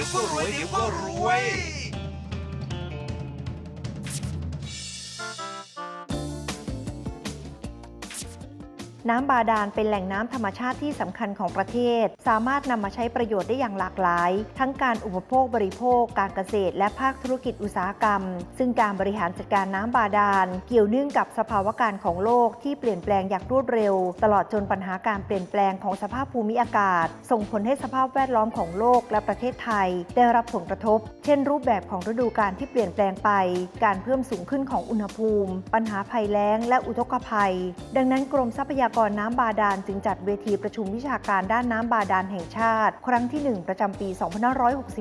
ดี๋ยวก็รว น้ำบาดาลเป็นแหล่งน้ำธรรมชาติที่สำคัญของประเทศ สามารถนำมาใช้ประโยชน์ได้อย่างหลากหลาย ทั้งการอุปโภคบริโภค การเกษตร และภาคธุรกิจอุตสาหกรรม ซึ่งการบริหารจัดการน้ำบาดาล เกี่ยวเนื่องกับสภาวะการของโลกที่เปลี่ยนแปลงอย่างรวดเร็ว ตลอดจนปัญหาการเปลี่ยนแปลงของสภาพภูมิอากาศ ส่งผลให้สภาพแวดล้อมของโลกและประเทศไทย ได้รับผลกระทบ เช่น รูปแบบของฤดูกาลที่เปลี่ยนแปลงไป การเพิ่มสูงขึ้นของอุณหภูมิ ปัญหาภัยแล้ง และอุทกภัย ดังนั้นกรมทรัพยากรน้ำบาดาลจึงจัดเวทีประชุมวิชาการด้านน้ำบาดาลแห่งชาติ ครั้งที่ 1 ประจำปี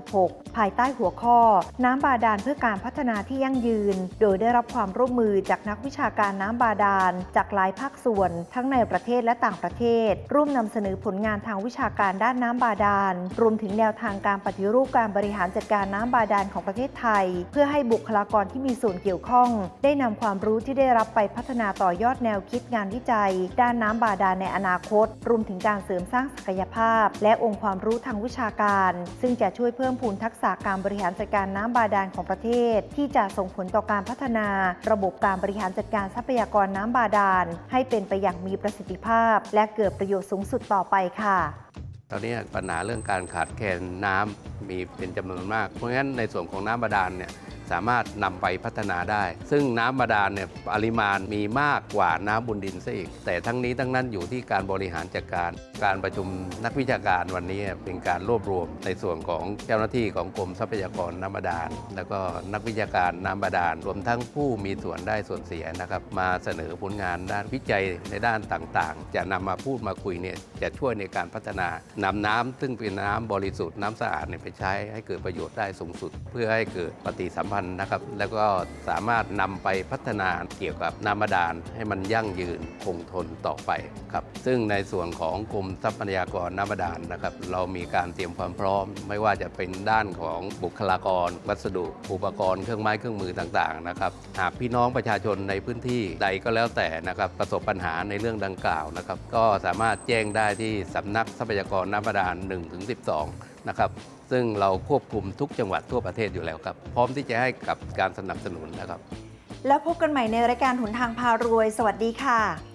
2566 ภายใต้หัวข้อ น้ำบาดาลเพื่อการพัฒนาที่ยั่งยืน โดยได้รับความร่วมมือจากนักวิชาการน้ำบาดาล จากหลายภาคส่วน ทั้งในประเทศและต่างประเทศ ร่วมนำเสนอผลงานทางวิชาการด้านน้ำบาดาล รวมถึงแนวทางการปฏิรูปการบริหารจัดการน้ำบาดาลของประเทศไทย เพื่อให้บุคลากรที่มีส่วนเกี่ยวข้อง ได้นำความรู้ที่ได้รับไปพัฒนาต่อยอดแนวคิดงานวิจัย ด้านน้ำบาดาลในอนาคต รวมถึงการเสริมสร้างศักยภาพ และองค์ความรู้ทางวิชาการ ซึ่งจะช่วยเพิ่มพูนทักษะการบริหารจัดการน้ำบาดาลของประเทศ ที่จะส่งผลต่อการพัฒนา ระบบการบริหารจัดการทรัพยากรน้ำบาดาล ให้เป็นไปอย่างมีประสิทธิภาพ และเกิดประโยชน์สูงสุดต่อไปค่ะตอนนี้ปัญหาเรื่องการขาดแคลนน้ำมีเป็นจำนวนมาก เพราะงั้นในส่วนของน้ำบาดาลเนี่ย สามารถนำไปพัฒนาได้ ซึ่งน้ำบาดาลเนี่ยปริมาณมีมากกว่าน้ำบนดินซะอีก แต่ทั้งนี้ทั้งนั้นอยู่ที่การบริหารจัดการ การประชุมนักวิชาการวันนี้เป็นการรวบรวมในส่วนของเจ้าหน้าที่ของกรมทรัพยากรน้ำบาดาล แล้วก็นักวิชาการน้ำบาดาล รวมทั้งผู้มีส่วนได้ส่วนเสียนะครับมาเสนอผลงานด้านวิจัยในด้านต่างๆ จะนำมาพูดมาคุยเนี่ยจะช่วยในการพัฒนานำน้ำซึ่งเป็นน้ำบริสุทธิ์น้ำสะอาดเนี่ยไปใช้ให้เกิดประโยชน์ได้สูงสุด เพื่อให้เกิดปฏิสัมพันธ์พันธ์นะครับ แล้วก็สามารถนำไปพัฒนาเกี่ยวกับน้ำบาดาลให้มันยั่งยืนคงทนต่อไปครับ ซึ่งในส่วนของกรมทรัพยากรน้ำบาดาลนะครับ เรามีการเตรียมความพร้อม ไม่ว่าจะเป็นด้านของบุคลากร วัสดุ อุปกรณ์เครื่องไม้เครื่องมือต่างๆนะครับ หากพี่น้องประชาชนในพื้นที่ใดก็แล้วแต่นะครับประสบปัญหาในเรื่องดังกล่าวนะครับ ก็สามารถแจ้งได้ที่สำนักทรัพยากรน้ำบาดาล1-12 นะครับ ซึ่งเราควบคุมทุกจังหวัดทั่วประเทศอยู่แล้วครับ พร้อมที่จะให้กับการสนับสนุนนะครับ แล้วพบกันใหม่ในรายการหนทางพารวย สวัสดีค่ะ